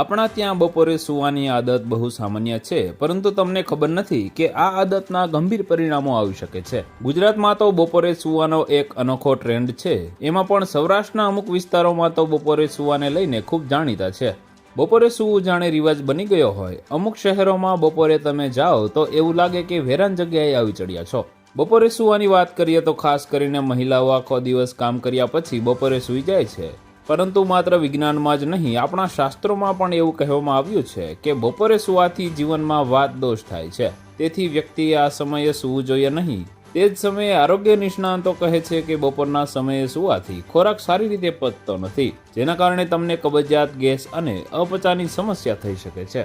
આપણા ત્યાં બપોરે સૂવાની આદત બહુ સામાન્ય છે, પરંતુ તમને ખબર નથી કે આ આદતના ગંભીર પરિણામો આવી શકે છે. ગુજરાતમાં તો બપોરે સૂવાનો એક અનોખો ટ્રેન્ડ છે. એમાં પણ સૌરાષ્ટ્રના અમુક વિસ્તારોમાં તો બપોરે સૂવાને લઈને ખૂબ જાણીતા છે. બપોરે સૂવું જાણે રિવાજ બની ગયો હોય. અમુક શહેરોમાં બપોરે તમે જાઓ તો એવું લાગે કે વેરાન જગ્યાએ આવી ચડ્યા છો. બપોરે સૂવાની વાત કરીએ તો ખાસ કરીને મહિલાઓ આખો દિવસ કામ કર્યા પછી બપોરે સૂઈ જાય છે. પરંતુ માત્ર વિજ્ઞાનમાં જ નહીં, આપણા શાસ્ત્રોમાં પણ એવું કહેવામાં આવ્યું છે કે બપોરે સૂવાથી જીવનમાં વાત દોષ થાય છે. તેથી વ્યક્તિએ આ સમયે સૂવું જોઈએ નહીં. તે જ સમયે આરોગ્ય નિષ્ણાંતો કહે છે કે બપોરના સમયે સૂવાથી ખોરાક સારી રીતે પચતો નથી, જેના કારણે તમને કબજિયાત ગેસ અને અપચાની સમસ્યા થઈ શકે છે.